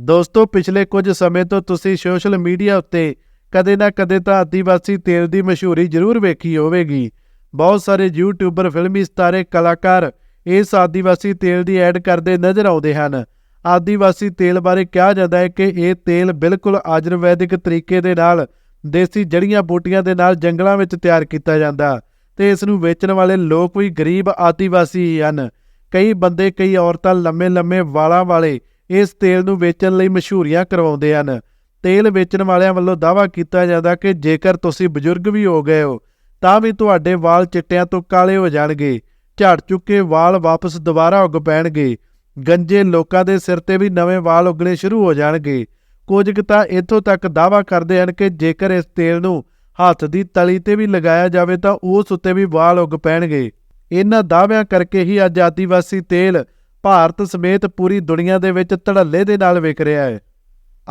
ਦੋਸਤੋ, ਪਿਛਲੇ ਕੁਝ ਸਮੇਂ ਤੋਂ ਤੁਸੀਂ ਸੋਸ਼ਲ ਮੀਡੀਆ ਉੱਤੇ ਕਦੇ ਨਾ ਕਦੇ ਤਾਂ ਆਦੀਵਾਸੀ ਤੇਲ ਦੀ ਮਸ਼ਹੂਰੀ ਜ਼ਰੂਰ ਵੇਖੀ ਹੋਵੇਗੀ। ਬਹੁਤ ਸਾਰੇ ਯੂਟਿਊਬਰ ਫਿਲਮੀ ਸਤਾਰੇ, ਕਲਾਕਾਰ ਇਸ ਆਦੀਵਾਸੀ ਤੇਲ ਦੀ ਐਡ ਕਰਦੇ ਨਜ਼ਰ ਆਉਂਦੇ ਹਨ। ਆਦੀਵਾਸੀ ਤੇਲ ਬਾਰੇ ਕਿਹਾ ਜਾਂਦਾ ਹੈ ਕਿ ਇਹ ਤੇਲ ਬਿਲਕੁਲ ਆਯੁਰਵੈਦਿਕ ਤਰੀਕੇ ਦੇ ਨਾਲ, ਦੇਸੀ ਜੜੀਆਂ ਬੂਟੀਆਂ ਦੇ ਨਾਲ ਜੰਗਲਾਂ ਵਿੱਚ ਤਿਆਰ ਕੀਤਾ ਜਾਂਦਾ ਤੇ ਇਸ ਨੂੰ ਵੇਚਣ ਵਾਲੇ ਲੋਕ ਵੀ ਗਰੀਬ ਆਦੀਵਾਸੀ ਹੀ ਹਨ। ਕਈ ਬੰਦੇ, ਕਈ ਔਰਤਾਂ ਲੰਮੇ ਲੰਮੇ ਵਾਲਾਂ ਵਾਲੇ ਇਸ ਤੇਲ ਨੂੰ ਵੇਚਣ ਲਈ ਮਸ਼ਹੂਰੀਆਂ ਕਰਵਾਉਂਦੇ ਹਨ। ਤੇਲ ਵੇਚਣ ਵਾਲਿਆਂ ਵੱਲੋਂ ਦਾਅਵਾ ਕੀਤਾ ਜਾਂਦਾ ਕਿ ਜੇਕਰ ਤੁਸੀਂ ਬਜ਼ੁਰਗ ਵੀ ਹੋ ਗਏ ਹੋ, ਤਾਂ ਵੀ ਤੁਹਾਡੇ ਵਾਲ ਚਿੱਟਿਆਂ ਤੋਂ ਕਾਲੇ ਹੋ ਜਾਣਗੇ, ਝੜ ਚੁੱਕੇ ਵਾਲ ਵਾਪਸ ਦੁਬਾਰਾ ਉੱਗ ਪੈਣਗੇ, ਗੰਜੇ ਲੋਕਾਂ ਦੇ ਸਿਰ ਤੇ ਵੀ ਨਵੇਂ ਵਾਲ ਉੱਗਣੇ ਸ਼ੁਰੂ ਹੋ ਜਾਣਗੇ। ਕੁਝ ਕੁ ਤਾਂ ਇੱਥੋਂ ਤੱਕ ਦਾਅਵਾ ਕਰਦੇ ਹਨ ਕਿ ਜੇਕਰ ਇਸ ਤੇਲ ਨੂੰ ਹੱਥ ਦੀ ਤਲੀ ਤੇ ਵੀ ਲਗਾਇਆ ਜਾਵੇ ਤਾਂ ਉਸ ਉੱਤੇ ਵੀ ਵਾਲ ਉੱਗ ਪੈਣਗੇ। ਇਹਨਾਂ ਦਾਅਵਿਆਂ ਕਰਕੇ ਹੀ ਅੱਜ ਆਦੀਵਾਸੀ ਤੇਲ ਭਾਰਤ ਸਮੇਤ ਪੂਰੀ ਦੁਨੀਆ ਦੇ ਵਿੱਚ ਧੜੱਲੇ ਦੇ ਨਾਲ ਵਿਕ ਰਿਹਾ ਹੈ।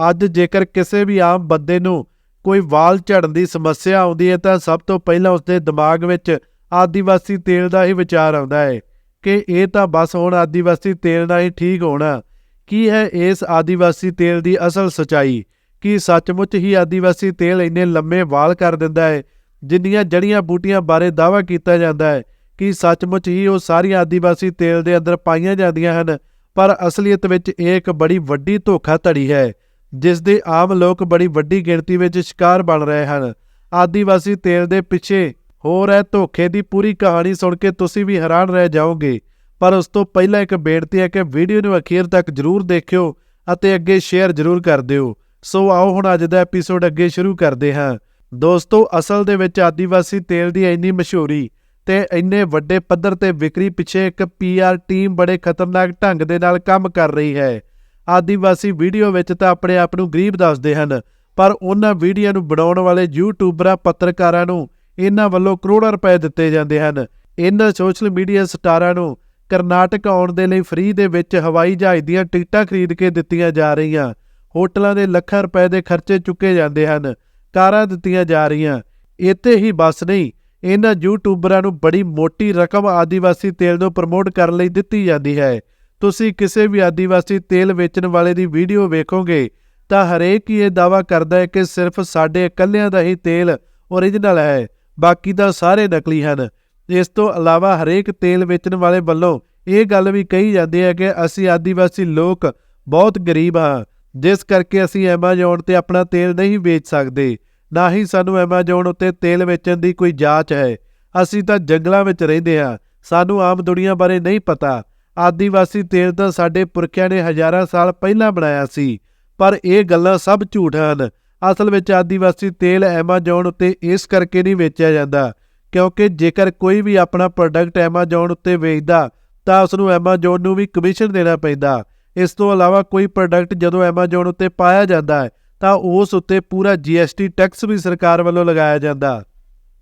ਅੱਜ ਜੇਕਰ ਕਿਸੇ ਵੀ ਆਮ ਬੰਦੇ ਨੂੰ ਕੋਈ ਵਾਲ ਝੜਨ ਦੀ ਸਮੱਸਿਆ ਆਉਂਦੀ ਹੈ, ਤਾਂ ਸਭ ਤੋਂ ਪਹਿਲਾਂ ਉਸਦੇ ਦਿਮਾਗ ਵਿੱਚ ਆਦੀਵਾਸੀ ਤੇਲ ਦਾ ਹੀ ਵਿਚਾਰ ਆਉਂਦਾ ਹੈ ਕਿ ਇਹ ਤਾਂ ਬਸ ਹੁਣ ਆਦੀਵਾਸੀ ਤੇਲ ਨਾਲ ਹੀ ਠੀਕ ਹੋਣਾ। ਕੀ ਹੈ ਇਸ ਆਦੀਵਾਸੀ ਤੇਲ ਦੀ ਅਸਲ ਸਚਾਈ? ਕੀ ਸੱਚਮੁੱਚ ਹੀ ਆਦੀਵਾਸੀ ਤੇਲ ਇੰਨੇ ਲੰਮੇ ਵਾਲ ਕਰ ਦਿੰਦਾ ਹੈ, ਜਿੰਨੀਆਂ ਜੜੀਆਂ ਬੂਟੀਆਂ ਬਾਰੇ ਦਾਅਵਾ ਕੀਤਾ ਜਾਂਦਾ ਹੈ? ਕਿ ਸੱਚਮੁੱਚ ਹੀ ਉਹ ਸਾਰੀਆਂ ਆਦੀਵਾਸੀ ਤੇਲ ਦੇ ਅੰਦਰ ਪਾਈਆਂ ਜਾਂਦੀਆਂ ਹਨ, ਪਰ ਅਸਲੀਅਤ ਵਿੱਚ ਇਹ ਇੱਕ ਬੜੀ ਵੱਡੀ ਧੋਖਾਧੜੀ ਹੈ, ਜਿਸ ਦੇ ਆਮ ਲੋਕ ਬੜੀ ਵੱਡੀ ਗਿਣਤੀ ਵਿੱਚ ਸ਼ਿਕਾਰ ਬਣ ਰਹੇ ਹਨ। ਆਦੀਵਾਸੀ ਤੇਲ ਦੇ ਪਿੱਛੇ ਹੋ ਰਹੇ ਧੋਖੇ ਦੀ ਪੂਰੀ ਕਹਾਣੀ ਸੁਣ ਕੇ ਤੁਸੀਂ ਵੀ ਹੈਰਾਨ ਰਹਿ ਜਾਓਗੇ, ਪਰ ਉਸ ਤੋਂ ਪਹਿਲਾਂ ਇੱਕ ਬੇਨਤੀ ਹੈ ਕਿ ਵੀਡੀਓ ਨੂੰ ਅਖੀਰ ਤੱਕ ਜਰੂਰ ਦੇਖਿਓ ਅਤੇ ਅੱਗੇ ਸ਼ੇਅਰ ਜਰੂਰ ਕਰ ਦਿਓ। ਸੋ ਆਓ ਹੁਣ ਅੱਜ ਦਾ ਐਪੀਸੋਡ ਅੱਗੇ ਸ਼ੁਰੂ ਕਰਦੇ ਹਾਂ। ਦੋਸਤੋ, ਅਸਲ ਦੇ ਵਿੱਚ ਆਦੀਵਾਸੀ ਤੇਲ ਦੀ ਇੰਨੀ ਮਸ਼ਹੂਰੀ ਤੇ ਇੰਨੇ ਵੱਡੇ ਪੱਧਰ ਤੇ ਵਿਕਰੀ ਪਿੱਛੇ ਇੱਕ ਪੀਆਰ ਟੀਮ ਬੜੇ ਖਤਰਨਾਕ ਢੰਗ ਦੇ ਨਾਲ ਕੰਮ ਕਰ ਰਹੀ ਹੈ। ਆਦੀਵਾਸੀ ਵੀਡੀਓ ਵਿੱਚ ਤਾਂ ਆਪਣੇ ਆਪ ਨੂੰ ਗਰੀਬ ਦੱਸਦੇ ਹਨ, ਪਰ ਉਹਨਾਂ ਵੀਡੀਓ ਨੂੰ ਬਣਾਉਣ ਵਾਲੇ ਯੂਟਿਊਬਰਾਂ ਪੱਤਰਕਾਰਾਂ ਨੂੰ ਇਹਨਾਂ ਵੱਲੋਂ ਕਰੋੜਾਂ ਰੁਪਏ ਦਿੱਤੇ ਜਾਂਦੇ ਹਨ। ਇਹਨਾਂ ਸੋਸ਼ਲ ਮੀਡੀਆ ਸਟਾਰਾਂ ਨੂੰ ਕਰਨਾਟਕ ਆਉਣ ਦੇ ਲਈ ਫ੍ਰੀ ਦੇ ਵਿੱਚ ਹਵਾਈ ਜਹਾਜ਼ ਦੀਆਂ ਟਿਕਟਾਂ ਖਰੀਦ ਕੇ ਦਿੱਤੀਆਂ ਜਾ ਰਹੀਆਂ। ਹੋਟਲਾਂ ਦੇ ਲੱਖਾਂ ਰੁਪਏ ਦੇ ਖਰਚੇ ਚੁੱਕੇ ਜਾਂਦੇ ਹਨ, ਕਾਰਾਂ ਦਿੱਤੀਆਂ ਜਾ ਰਹੀਆਂ। ਇੱਥੇ ਹੀ ਬਸ ਨਹੀਂ ਇਹਨਾਂ ਯੂਟਿਊਬਰਾਂ ਨੂੰ ਬੜੀ ਮੋਟੀ ਰਕਮ ਆਦੀਵਾਸੀ ਤੇਲ ਨੂੰ ਪ੍ਰਮੋਟ ਕਰਨ ਲਈ ਦਿੱਤੀ ਜਾਂਦੀ ਹੈ। ਤੁਸੀਂ ਕਿਸੇ ਵੀ ਆਦੀਵਾਸੀ ਤੇਲ ਵੇਚਣ ਵਾਲੇ ਦੀ ਵੀਡੀਓ ਵੇਖੋਗੇ, ਤਾਂ ਹਰੇਕ ਹੀ ਇਹ ਦਾਵਾ ਕਰਦਾ ਹੈ ਕਿ ਸਿਰਫ ਸਾਡੇ ਇਕੱਲਿਆਂ ਦਾ ਹੀ ਤੇਲ ਓਰੀਜਨਲ ਹੈ, ਬਾਕੀ ਤਾਂ ਸਾਰੇ ਨਕਲੀ ਹਨ। ਇਸ ਤੋਂ ਇਲਾਵਾ ਹਰੇਕ ਤੇਲ ਵੇਚਣ ਵਾਲੇ ਵੱਲੋਂ ਇਹ ਗੱਲ ਵੀ ਕਹੀ ਜਾਂਦੀ ਹੈ ਕਿ ਅਸੀਂ ਆਦੀਵਾਸੀ ਲੋਕ ਬਹੁਤ ਗਰੀਬ ਹਾਂ, ਜਿਸ ਕਰਕੇ ਅਸੀਂ ਐਮਾਜ਼ੋਨ ਤੇ ਆਪਣਾ ਤੇਲ ਨਹੀਂ ਵੇਚ ਸਕਦੇ। ਨਾ ਹੀ ਸਾਨੂੰ ਐਮਾਜ਼ੋਨ ਉੱਤੇ ਤੇਲ ਵੇਚਣ ਦੀ ਕੋਈ ਜਾਂਚ ਹੈ। ਅਸੀਂ ਤਾਂ ਜੰਗਲਾਂ ਵਿੱਚ ਰਹਿੰਦੇ ਹਾਂ। ਸਾਨੂੰ ਆਮ ਦੁਨੀਆ ਬਾਰੇ ਨਹੀਂ ਪਤਾ। ਆਦੀਵਾਸੀ ਤੇਲ ਤਾਂ ਸਾਡੇ ਪੁਰਖਿਆਂ ਨੇ ਹਜ਼ਾਰਾਂ ਸਾਲ ਪਹਿਲਾਂ ਬਣਾਇਆ ਸੀ, ਪਰ ਇਹ ਗੱਲਾਂ ਸਭ ਝੂਠ ਹਨ। ਅਸਲ ਵਿੱਚ ਆਦੀਵਾਸੀ ਤੇਲ ਐਮਾਜ਼ੋਨ ਉੱਤੇ ਇਸ ਕਰਕੇ ਨਹੀਂ ਵੇਚਿਆ ਜਾਂਦਾ, ਕਿਉਂਕਿ ਜੇਕਰ ਕੋਈ ਵੀ ਆਪਣਾ ਪ੍ਰੋਡਕਟ ਐਮਾਜ਼ੋਨ ਉੱਤੇ ਵੇਚਦਾ, ਤਾਂ ਉਸ ਨੂੰ ਐਮਾਜ਼ੋਨ ਨੂੰ ਵੀ ਕਮਿਸ਼ਨ ਦੇਣਾ ਪੈਂਦਾ। ਇਸ ਤੋਂ ਇਲਾਵਾ ਕੋਈ ਪ੍ਰੋਡਕਟ ਜਦੋਂ ਐਮਾਜ਼ੋਨ ਉੱਤੇ ਪਾਇਆ ਜਾਂਦਾ ਹੈ ਤਾਂ ਉਸ ਉੱਤੇ ਪੂਰਾ GST ਟੈਕਸ ਵੀ ਸਰਕਾਰ ਵੱਲੋਂ ਲਗਾਇਆ ਜਾਂਦਾ।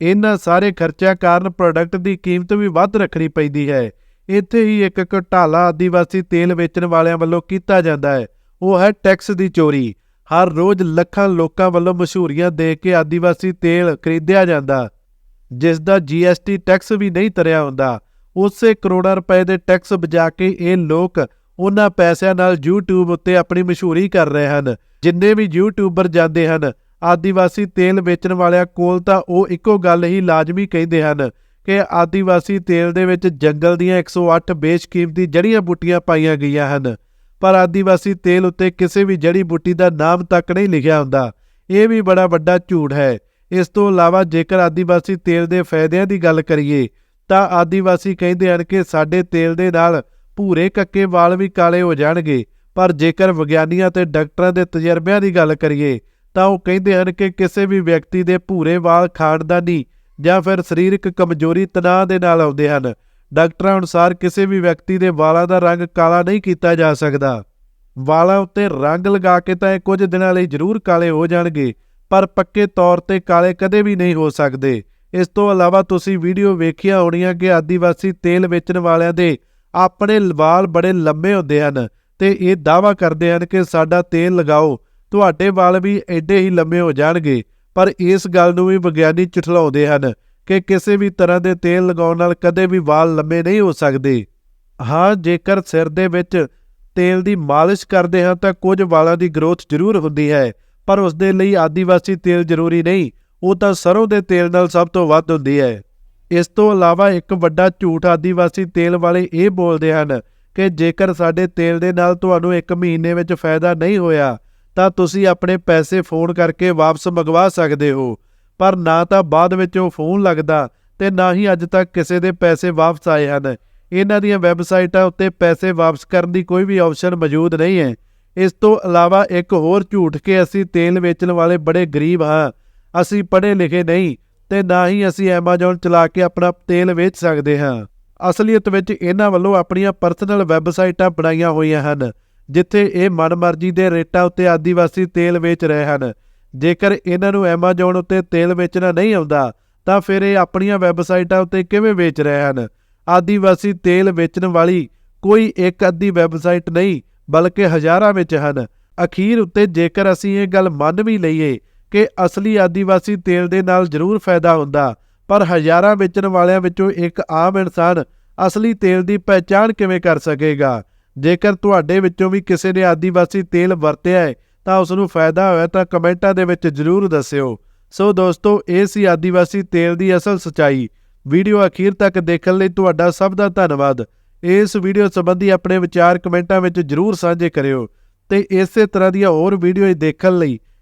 ਇਹਨਾਂ ਸਾਰੇ ਖਰਚਿਆਂ ਕਾਰਨ ਪ੍ਰੋਡਕਟ ਦੀ ਕੀਮਤ ਵੀ ਵੱਧ ਰੱਖਣੀ ਪੈਂਦੀ ਹੈ। ਇੱਥੇ ਹੀ ਇੱਕ ਘਟਾਲਾ ਆਦੀਵਾਸੀ ਤੇਲ ਵੇਚਣ ਵਾਲਿਆਂ ਵੱਲੋਂ ਕੀਤਾ ਜਾਂਦਾ ਹੈ। ਉਹ ਹੈ ਟੈਕਸ ਦੀ ਚੋਰੀ। ਹਰ ਰੋਜ਼ ਲੱਖਾਂ ਲੋਕਾਂ ਵੱਲੋਂ ਮਸ਼ਹੂਰੀਆਂ ਦੇ ਕੇ ਆਦੀਵਾਸੀ ਤੇਲ ਖਰੀਦਿਆ ਜਾਂਦਾ। ਜਿਸ ਦਾ GST ਟੈਕਸ ਵੀ ਨਹੀਂ ਤਰਿਆ ਹੁੰਦਾ। ਉਸੇ ਕਰੋੜਾਂ ਰੁਪਏ ਦੇ ਟੈਕਸ ਬਚਾ ਕੇ ਇਹ ਲੋਕ ਉਹਨਾਂ ਪੈਸਿਆਂ ਨਾਲ YouTube ਉੱਤੇ ਆਪਣੀ ਮਸ਼ਹੂਰੀ ਕਰ ਰਹੇ ਹਨ। ਜਿੰਨੇ ਵੀ YouTuber ਜਾਂਦੇ ਹਨ, ਆਦੀਵਾਸੀ ਤੇਲ ਵੇਚਣ ਵਾਲਿਆਂ ਕੋਲ ਤਾਂ ਉਹ ਇੱਕੋ ਗੱਲ ਹੀ ਲਾਜ਼ਮੀ ਕਹਿੰਦੇ ਹਨ ਕਿ ਆਦੀਵਾਸੀ ਤੇਲ ਦੇ ਵਿੱਚ ਜੰਗਲ ਦੀਆਂ 108 ਬੇਸ਼ਕੀਮਤੀ ਜੜੀਆਂ ਬੂਟੀਆਂ ਪਾਈਆਂ ਗਈਆਂ ਹਨ। ਪਰ ਆਦੀਵਾਸੀ ਤੇਲ ਉੱਤੇ ਕਿਸੇ ਵੀ ਜੜੀ ਬੂਟੀ ਦਾ ਨਾਮ ਤੱਕ ਨਹੀਂ ਲਿਖਿਆ ਹੁੰਦਾ। ਇਹ ਵੀ ਬੜਾ ਵੱਡਾ ਝੂਠ ਹੈ। ਇਸ ਤੋਂ ਇਲਾਵਾ ਜੇਕਰ ਆਦੀਵਾਸੀ ਤੇਲ ਦੇ ਫਾਇਦਿਆਂ ਦੀ ਗੱਲ ਕਰੀਏ, ਤਾਂ ਆਦੀਵਾਸੀ ਕਹਿੰਦੇ ਹਨ ਕਿ ਸਾਡੇ ਤੇਲ ਦੇ ਨਾਲ ਭੂਰੇ ਕੱਕੇ ਵਾਲ ਵੀ ਕਾਲੇ ਹੋ ਜਾਣਗੇ। ਪਰ ਜੇਕਰ ਵਿਗਿਆਨੀਆਂ ਤੇ ਡਾਕਟਰਾਂ ਦੇ ਤਜਰਬਿਆਂ ਦੀ ਗੱਲ ਕਰੀਏ, ਤਾਂ ਉਹ ਕਹਿੰਦੇ ਹਨ ਕਿ ਕਿਸੇ ਵੀ ਵਿਅਕਤੀ ਦੇ ਭੂਰੇ ਵਾਲ ਖਾਣਦਾਨੀ ਜਾਂ ਫਿਰ ਸਰੀਰਕ ਕਮਜ਼ੋਰੀ ਤਣਾਅ ਦੇ ਨਾਲ ਆਉਂਦੇ ਹਨ। ਡਾਕਟਰਾਂ ਅਨੁਸਾਰ ਕਿਸੇ ਵੀ ਵਿਅਕਤੀ ਦੇ ਵਾਲਾਂ ਦਾ ਰੰਗ ਕਾਲਾ ਨਹੀਂ ਕੀਤਾ ਜਾ ਸਕਦਾ। ਵਾਲਾਂ ਉੱਤੇ ਰੰਗ ਲਗਾ ਕੇ ਤਾਂ ਇਹ ਕੁਝ ਦਿਨਾਂ ਲਈ ਜ਼ਰੂਰ ਕਾਲੇ ਹੋ ਜਾਣਗੇ, ਪਰ ਪੱਕੇ ਤੌਰ ਤੇ ਕਾਲੇ ਕਦੇ ਵੀ ਨਹੀਂ ਹੋ ਸਕਦੇ। ਇਸ ਤੋਂ ਇਲਾਵਾ ਤੁਸੀਂ ਵੀਡੀਓ ਵੇਖਿਆ ਹੋਣੀਆਂ ਕਿ ਆਦੀਵਾਸੀ ਤੇਲ ਵੇਚਣ ਵਾਲਿਆਂ ਦੇ ਆਪਣੇ ਵਾਲ ਬੜੇ ਲੰਮੇ ਹੁੰਦੇ ਹਨ ਤੇ ਇਹ ਦਾਅਵਾ ਕਰਦੇ ਹਨ ਕਿ ਸਾਡਾ ਤੇਲ ਲਗਾਓ, ਤੁਹਾਡੇ ਵਾਲ ਵੀ ਐਡੇ ਹੀ ਲੰਮੇ ਹੋ ਜਾਣਗੇ। ਪਰ ਇਸ ਗੱਲ ਨੂੰ ਵੀ ਵਿਗਿਆਨੀ ਝੁਠਲਾਉਂਦੇ ਹਨ ਕਿ ਕਿਸੇ ਵੀ ਤਰ੍ਹਾਂ ਦੇ ਤੇਲ ਲਗਾਉਣ ਨਾਲ ਕਦੇ ਵੀ ਵਾਲ ਲੰਮੇ ਨਹੀਂ ਹੋ ਸਕਦੇ। ਹਾਂ, ਜੇਕਰ ਸਿਰ ਦੇ ਵਿੱਚ ਤੇਲ ਦੀ ਮਾਲਿਸ਼ ਕਰਦੇ ਹਾਂ ਤਾਂ ਕੁਝ ਵਾਲਾਂ ਦੀ ਗਰੋਥ ਜ਼ਰੂਰ ਹੁੰਦੀ ਹੈ, ਪਰ ਉਸ ਦੇ ਲਈ ਆਦੀਵਾਸੀ ਤੇਲ ਜ਼ਰੂਰੀ ਨਹੀਂ। ਉਹ ਤਾਂ ਸਰੋਂ ਦੇ ਤੇਲ ਨਾਲ ਸਭ ਤੋਂ ਵੱਧ ਹੁੰਦੀ ਹੈ। ਇਸ ਤੋਂ ਇਲਾਵਾ ਇੱਕ ਵੱਡਾ ਝੂਠ ਆਦੀਵਾਸੀ ਤੇਲ ਵਾਲੇ ਇਹ ਬੋਲਦੇ ਹਨ ਕਿ ਜੇਕਰ ਸਾਡੇ ਤੇਲ ਦੇ ਨਾਲ ਤੁਹਾਨੂੰ ਇੱਕ ਮਹੀਨੇ ਵਿੱਚ ਫਾਇਦਾ ਨਹੀਂ ਹੋਇਆ, ਤਾਂ ਤੁਸੀਂ ਆਪਣੇ ਪੈਸੇ ਫੋਨ ਕਰਕੇ ਵਾਪਸ ਮੰਗਵਾ ਸਕਦੇ ਹੋ। ਪਰ ਨਾ ਤਾਂ ਬਾਅਦ ਵਿੱਚ ਉਹ ਫੋਨ ਲੱਗਦਾ ਤੇ ਨਾ ਹੀ ਅੱਜ ਤੱਕ ਕਿਸੇ ਦੇ ਪੈਸੇ ਵਾਪਸ ਆਏ ਹਨ। ਇਹਨਾਂ ਦੀਆਂ ਵੈਬਸਾਈਟਾਂ ਉੱਤੇ ਪੈਸੇ ਵਾਪਸ ਕਰਨ ਦੀ ਕੋਈ ਵੀ ਆਪਸ਼ਨ ਮੌਜੂਦ ਨਹੀਂ ਹੈ। ਇਸ ਤੋਂ ਇਲਾਵਾ ਇੱਕ ਹੋਰ ਝੂਠ ਕਿ ਅਸੀਂ ਤੇਲ ਵੇਚਣ ਵਾਲੇ ਬੜੇ ਗਰੀਬ ਹਾਂ, ਅਸੀਂ ਪੜ੍ਹੇ ਲਿਖੇ ਨਹੀਂ ਤੇ ਨਾ ਹੀ ਅਸੀਂ Amazon ਚਲਾ ਕੇ ਆਪਣਾ ਤੇਲ ਵੇਚ ਸਕਦੇ ਹਾਂ। ਅਸਲੀਅਤ ਵਿੱਚ ਇਹਨਾਂ ਵੱਲੋਂ ਆਪਣੀਆਂ ਪਰਸਨਲ ਵੈਬਸਾਈਟਾਂ ਬਣਾਈਆਂ ਹੋਈਆਂ ਹਨ, ਜਿੱਥੇ ਇਹ ਮਨਮਰਜ਼ੀ ਦੇ ਰੇਟਾਂ ਉੱਤੇ ਆਦੀਵਾਸੀ ਤੇਲ ਵੇਚ ਰਹੇ ਹਨ। ਜੇਕਰ ਇਹਨਾਂ ਨੂੰ Amazon ਉੱਤੇ ਤੇਲ ਵੇਚਣਾ ਨਹੀਂ ਆਉਂਦਾ, ਤਾਂ ਫਿਰ ਇਹ ਆਪਣੀਆਂ ਵੈਬਸਾਈਟਾਂ ਉੱਤੇ ਕਿਵੇਂ ਵੇਚ ਰਹੇ ਹਨ? ਆਦੀਵਾਸੀ ਤੇਲ ਵੇਚਣ ਵਾਲੀ ਕੋਈ ਇੱਕ ਅੱਧੀ ਵੈਬਸਾਈਟ ਨਹੀਂ, ਬਲਕਿ ਹਜ਼ਾਰਾਂ ਵਿੱਚ ਹਨ। ਅਖੀਰ ਉੱਤੇ ਜੇਕਰ ਅਸੀਂ ਇਹ ਗੱਲ ਮੰਨ ਵੀ ਲਈਏ ਕਿ ਅਸਲੀ ਆਦੀਵਾਸੀ ਤੇਲ ਦੇ ਨਾਲ ਜ਼ਰੂਰ ਫਾਇਦਾ ਹੁੰਦਾ, ਪਰ ਹਜ਼ਾਰਾਂ ਵੇਚਣ ਵਾਲਿਆਂ ਵਿੱਚੋਂ ਇੱਕ ਆਮ ਇਨਸਾਨ ਅਸਲੀ ਤੇਲ ਦੀ ਪਹਿਚਾਣ ਕਿਵੇਂ ਕਰ ਸਕੇਗਾ? ਜੇਕਰ ਤੁਹਾਡੇ ਵਿੱਚੋਂ ਵੀ ਕਿਸੇ ਨੇ ਆਦੀਵਾਸੀ ਤੇਲ ਵਰਤਿਆ ਹੈ, ਤਾਂ ਉਸ ਨੂੰ ਫਾਇਦਾ ਹੋਇਆ ਤਾਂ ਕਮੈਂਟਾਂ ਦੇ ਵਿੱਚ ਜ਼ਰੂਰ ਦੱਸਿਓ। ਸੋ ਦੋਸਤੋ, ਇਹ ਸੀ ਆਦੀਵਾਸੀ ਤੇਲ ਦੀ ਅਸਲ ਸਚਾਈ। ਵੀਡੀਓ ਅਖੀਰ ਤੱਕ ਦੇਖਣ ਲਈ ਤੁਹਾਡਾ ਸਭ ਦਾ ਧੰਨਵਾਦ। ਇਸ ਵੀਡੀਓ ਸੰਬੰਧੀ ਆਪਣੇ ਵਿਚਾਰ ਕਮੈਂਟਾਂ ਵਿੱਚ ਜਰੂਰ ਸਾਂਝੇ ਕਰਿਓ ਤੇ ਇਸੇ ਤਰ੍ਹਾਂ ਦੀਆਂ ਹੋਰ ਵੀਡੀਓ ਦੇਖਣ ਲਈ